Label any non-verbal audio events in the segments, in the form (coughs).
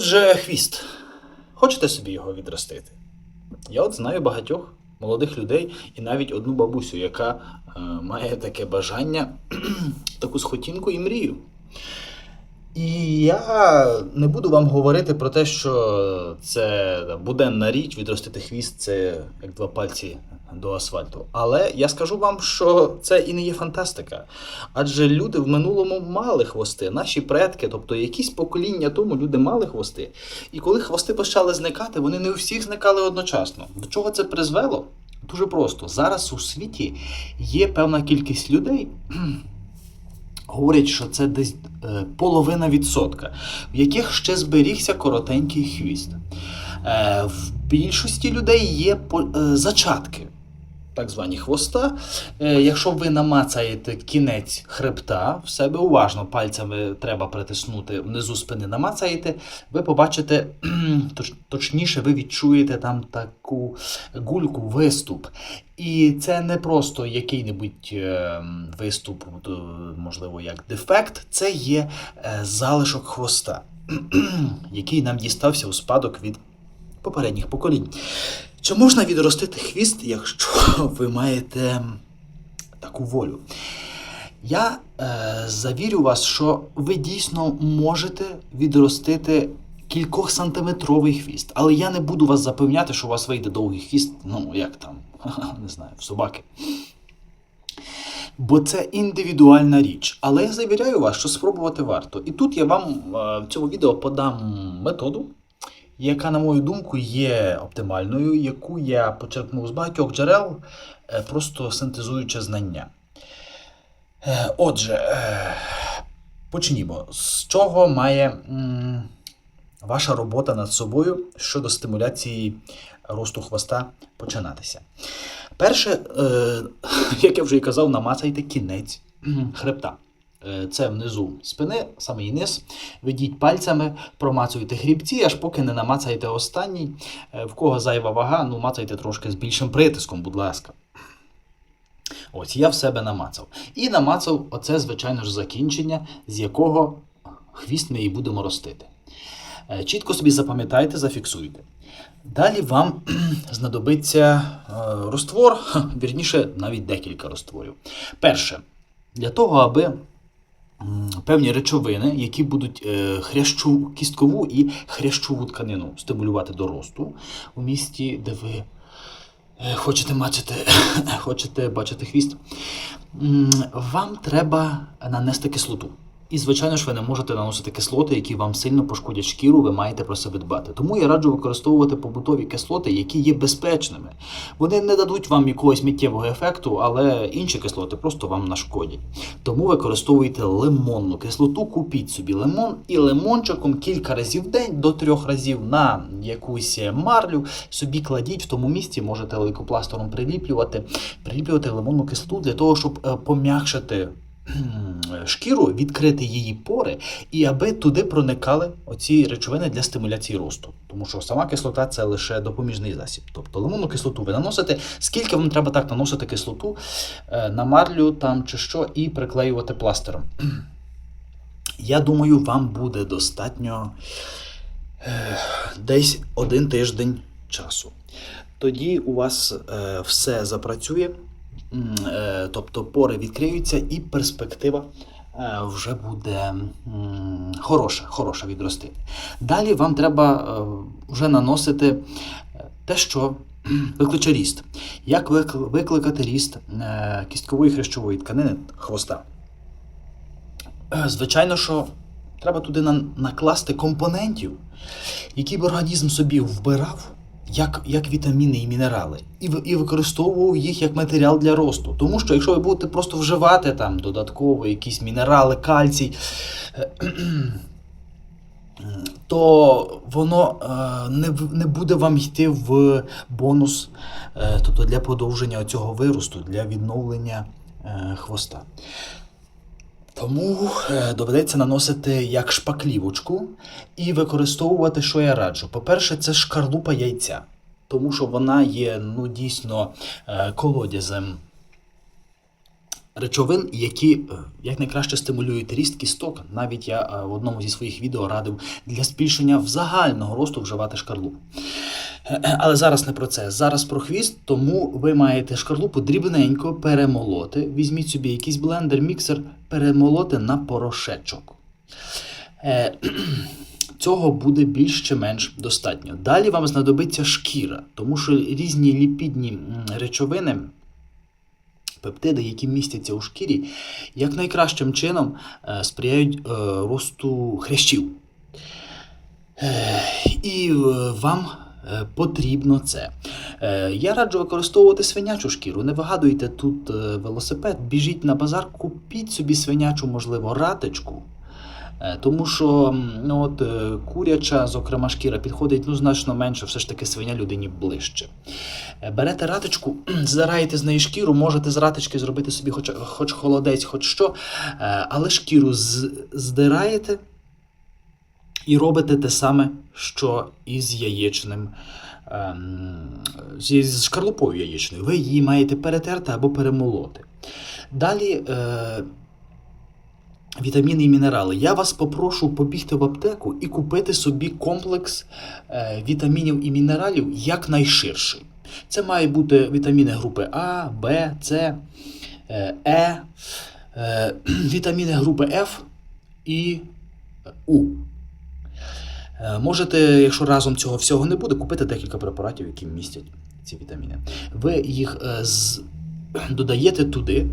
Отже, хвіст. Хочете собі його відростити? Я от знаю багатьох молодих людей і навіть одну бабусю, яка е, має таке бажання, (clears throat) таку схотінку і мрію. І я не буду вам говорити про те, що це буденна річ, відростити хвіст це як два пальці до асфальту. Але я скажу вам, що це і не є фантастика. Адже люди в минулому мали хвости. Наші предки, тобто якісь покоління тому люди мали хвости. І коли хвости почали зникати, вони не у всіх зникали одночасно. До чого це призвело? Дуже просто. Зараз у світі є певна кількість людей. (clears throat) Говорять, що це десь е, половина відсотка, в яких ще зберігся коротенький хвіст. Е, в більшості людей є по- е, зачатки, так звані хвоста. Е, якщо ви намацаєте кінець хребта, в себе уважно пальцями треба притиснути внизу спини, намацаєте, ви побачите, (clears throat) точніше, ви відчуєте там таку гульку, виступ. І це не просто який-небудь е, виступ, можливо, як дефект, це є е, залишок хвоста, (clears throat) який нам дістався у спадок від попередніх поколінь. Чи можна відростити хвіст, якщо (laughs) ви маєте таку волю? Я е, завірю вас, що ви дійсно можете відростити кількох сантиметровий хвіст. Але я не буду вас запевняти, що у вас вийде довгий хвіст, ну як там, (laughs) не знаю, в собаки. Бо це індивідуальна річ. Але я завіряю вас, що спробувати варто. І тут я вам е, в цьому відео подам методу, яка, на мою думку, є оптимальною, яку я почерпнув з багатьох джерел, е, просто синтезуючи знання. Е, Отже, е, почнімо. З чого має ваша робота над собою щодо стимуляції росту хвоста починатися? Перше, (laughs) як я вже і казав, намацайте кінець хребта. Е, Це внизу спини, самий низ. Ведіть пальцями, промацуйте хребці, аж поки не намацаєте останній. Е, В кого зайва вага, ну мацайте трошки з більшим притиском, будь ласка. Ось я в себе намацав. І намацав оце, звичайно ж, закінчення, з якого хвіст ми і будемо ростити. Е, Чітко собі запам'ятайте, зафіксуйте. Далі вам (clears throat) знадобиться роствор, вірніше, навіть декілька ростворів. Перше, для того, аби певні речовини, які будуть е, хрящу, кісткову і хрящову тканину стимулювати до росту у місті, де ви е, хочете бачити, (coughs) хочете бачити хвіст, вам треба нанести кислоту. І, звичайно ж, ви не можете наносити кислоти, які вам сильно пошкодять шкіру, ви маєте про себе дбати. Тому я раджу використовувати побутові кислоти, які є безпечними. Вони не дадуть вам якогось миттєвого ефекту, але інші кислоти просто вам нашкодять. Тому використовуйте лимонну кислоту, купіть собі лимон і лимончиком кілька разів в день до трьох разів на якусь марлю собі кладіть в тому місці, можете лейкопластером приліплювати, приліплювати лимонну кислоту для того, щоб е, пом'якшити шкіру, відкрити її пори, і аби туди проникали оці речовини для стимуляції росту. Тому що сама кислота це лише допоміжний засіб. Тобто лимонну кислоту ви наносите, скільки вам треба так наносити кислоту е, на марлю там чи що, і приклеювати пластером. (clears throat) Я думаю, вам буде достатньо е, десь один тиждень часу. Тоді у вас е, все запрацює, тобто пори відкриються, і перспектива е, вже буде хороша, хороша відростити. Далі вам треба е, вже наносити е, те, що (clears throat) викличе ріст. Як викликати ріст е, кісткової хрящової тканини хвоста? Е, Звичайно, що треба туди накласти компонентів, які б організм собі вбирав як, як вітаміни і мінерали, і, і використовував їх як матеріал для росту. Тому що якщо ви будете просто вживати там додатково якісь мінерали, кальцій, е, (clears throat) то воно е, не, не буде вам йти в бонус, е, тобто для подовження цього виросту, для відновлення хвоста. Тому е, доведеться наносити як шпаклівочку і використовувати, що я раджу. По-перше, це шкарлупа яйця, тому що вона є ну, дійсно е, колодязем речовин, які е, якнайкраще стимулюють ріст кісток. Навіть я в одному зі своїх відео радив для збільшення загального росту вживати шкарлупу. (clears throat) Але зараз не про це. Зараз про хвіст, тому ви маєте шкарлупу дрібненько перемолоти. Візьміть собі якийсь блендер, міксер, перемолоти на порошечок. Е, (clears throat) Цього буде більш чи менш достатньо. Далі вам знадобиться шкіра, тому що різні ліпідні речовини, пептиди, які містяться у шкірі, як найкращим чином е, сприяють е, росту хрящів. І вам потрібно це. Е, Я раджу використовувати свинячу шкіру. Не вигадуйте тут е, велосипед, біжіть на базар, купіть собі свинячу, можливо, ратичку. Е, Тому що ну, от, е, куряча, зокрема, шкіра підходить ну, значно менше, все ж таки свиня людині ближче. Е, Берете ратичку, (clears throat) здираєте з неї шкіру, можете з ратички зробити собі хоч, хоч холодець, хоч що, е, але шкіру здираєте і робите те саме, що і з яєчним. ем, З шкарлупою яєчною. Ви її маєте перетерти або перемолоти. Далі е, вітаміни і мінерали. Я вас попрошу побігти в аптеку і купити собі комплекс е, вітамінів і мінералів якнайширший. Це мають бути вітаміни групи А, Б, С, е, Е, (clears throat) вітаміни групи F і У. Е, Можете, якщо разом цього всього не буде, купити декілька препаратів, які містять ці вітаміни. Ви їх е, (clears throat) додаєте туди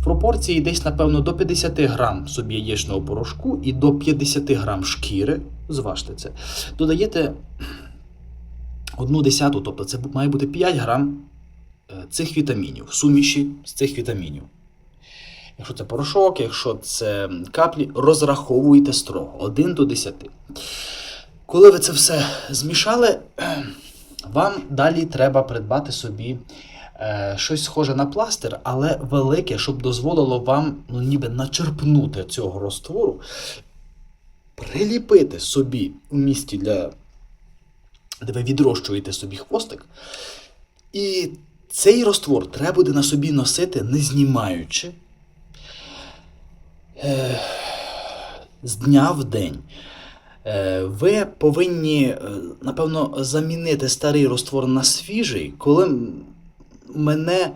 в пропорції десь, напевно, до 50 грам собі яєчного порошку і до 50 грам шкіри, зважте це, додаєте (clears throat) одну десяту, тобто це має бути 5 грам е, цих вітамінів, суміші з цих вітамінів. Якщо це порошок, якщо це каплі, розраховуйте строго 1 до 10. Коли ви це все змішали, (clears throat) вам далі треба придбати собі е, щось схоже на пластир, але велике, щоб дозволило вам ну, ніби начерпнути цього розтвору, приліпити собі у місті, для, де ви відрощуєте собі хвостик. І цей розтвор треба буде на собі носити, не знімаючи е, з дня в день. Е, Ви повинні, е, напевно, замінити старий розтвор на свіжий, коли мене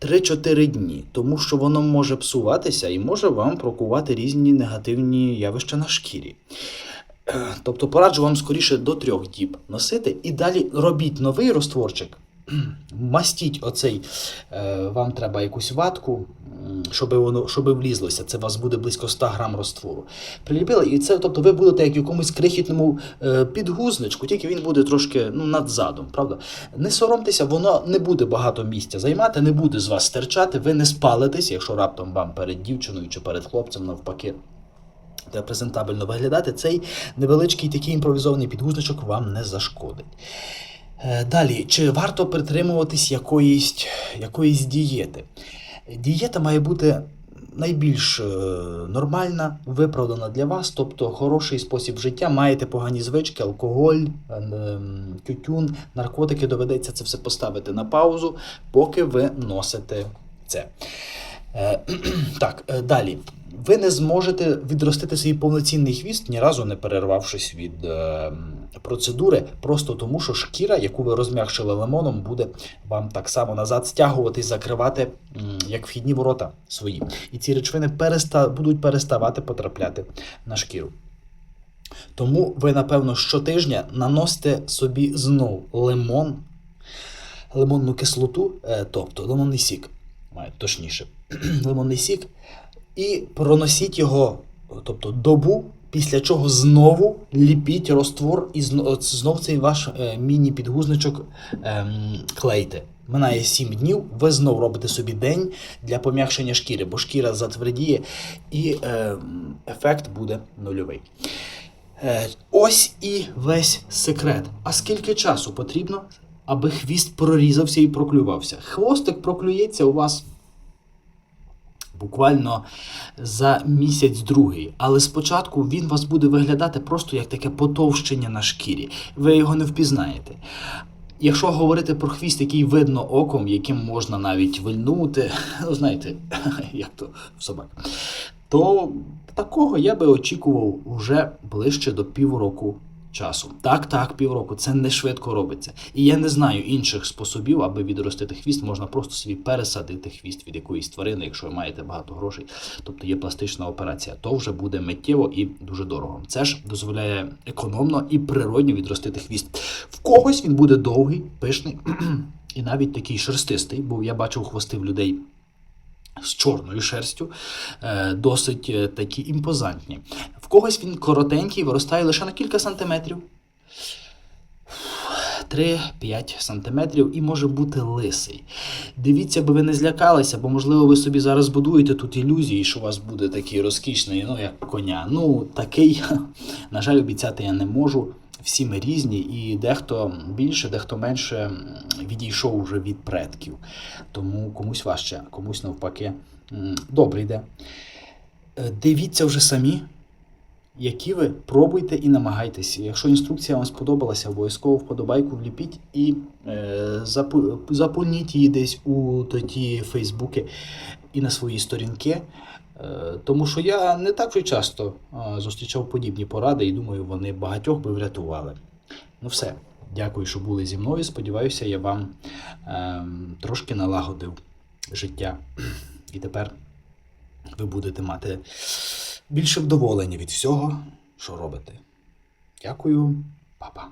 3-4 дні, тому що воно може псуватися і може вам прокувати різні негативні явища на шкірі. Е, Тобто пораджу вам скоріше до трьох діб носити і далі робіть новий розтворчик. (clears throat) Мастіть оцей, е, вам треба якусь ватку, щоб воно щоб влізлося. Це у вас буде близько 100 грам розтвору. Приліпили, і це, тобто, ви будете як в якомусь крихітному е, підгузничку, тільки він буде трошки ну, над задом, правда? Не соромтеся, воно не буде багато місця займати, не буде з вас стирчати, ви не спалитесь, якщо раптом вам перед дівчиною чи перед хлопцем навпаки. Де презентабельно виглядати, цей невеличкий такий імпровізований підгузничок вам не зашкодить. Е, Далі, чи варто притримуватись якоїсь, якоїсь дієти? Дієта має бути найбільш е, нормальна, виправдана для вас, тобто хороший спосіб життя, маєте погані звички, алкоголь, ем, тютюн, наркотики, доведеться це все поставити на паузу, поки ви носите це. Е, (clears throat) Так, далі. Ви не зможете відростити свій повноцінний хвіст, ні разу не перервавшись від е, процедури, просто тому, що шкіра, яку ви розм'якшили лимоном, буде вам так само назад стягувати і закривати як вхідні ворота свої. І ці речовини переста, будуть переставати потрапляти на шкіру. Тому ви, напевно, щотижня наносите собі знов лимон, лимонну кислоту, е, тобто лимонний сік, точніше, (clears throat) лимонний сік, і проносіть його, тобто добу, після чого знову ліпіть розтвор і знов цей ваш е, міні-підгузничок ем, клейте. Минає 7 днів, ви знов робите собі день для пом'якшення шкіри, бо шкіра затвердіє і ем, ефект буде нульовий. Е, ось і весь секрет. А скільки часу потрібно, аби хвіст прорізався і проклювався? Хвостик проклюється у вас буквально за місяць-другий. Але спочатку він вас буде виглядати просто як таке потовщення на шкірі. Ви його не впізнаєте. Якщо говорити про хвіст, який видно оком, яким можна навіть вильнути, (laughs) ну знаєте, (laughs) як то собак, то такого я би очікував вже ближче до півроку часу. Так, так, півроку. Це не швидко робиться. І я не знаю інших способів, аби відростити хвіст. Можна просто собі пересадити хвіст від якоїсь тварини, якщо ви маєте багато грошей. Тобто є пластична операція. То вже буде миттєво і дуже дорого. Це ж дозволяє економно і природньо відростити хвіст. В когось він буде довгий, пишний (clears throat) і навіть такий шерстистий, бо я бачив хвости в людей з чорною шерстю, е, досить е, такі імпозантні. Когось він коротенький, виростає лише на кілька сантиметрів. 3-5 сантиметрів і може бути лисий. Дивіться, аби ви не злякалися, бо, можливо, ви собі зараз будуєте тут ілюзії, що у вас буде такий розкішний, ну, як коня. Ну, такий, (laughs) на жаль, обіцяти я не можу. Всі ми різні, і дехто більше, дехто менше відійшов вже від предків. Тому комусь важче, комусь навпаки добре йде. Е, Дивіться вже самі, які ви пробуйте і намагайтеся. Якщо інструкція вам сподобалася, обов'язково вподобайку вліпіть і е, запульніть її десь у тоді Фейсбуки і на свої сторінки. Е, Тому що я не так вже часто е, зустрічав подібні поради і думаю, вони багатьох би врятували. Ну все, дякую, що були зі мною. Сподіваюся, я вам ем, трошки налагодив життя. І тепер ви будете мати більше вдоволені від всього, що робите. Дякую, папа.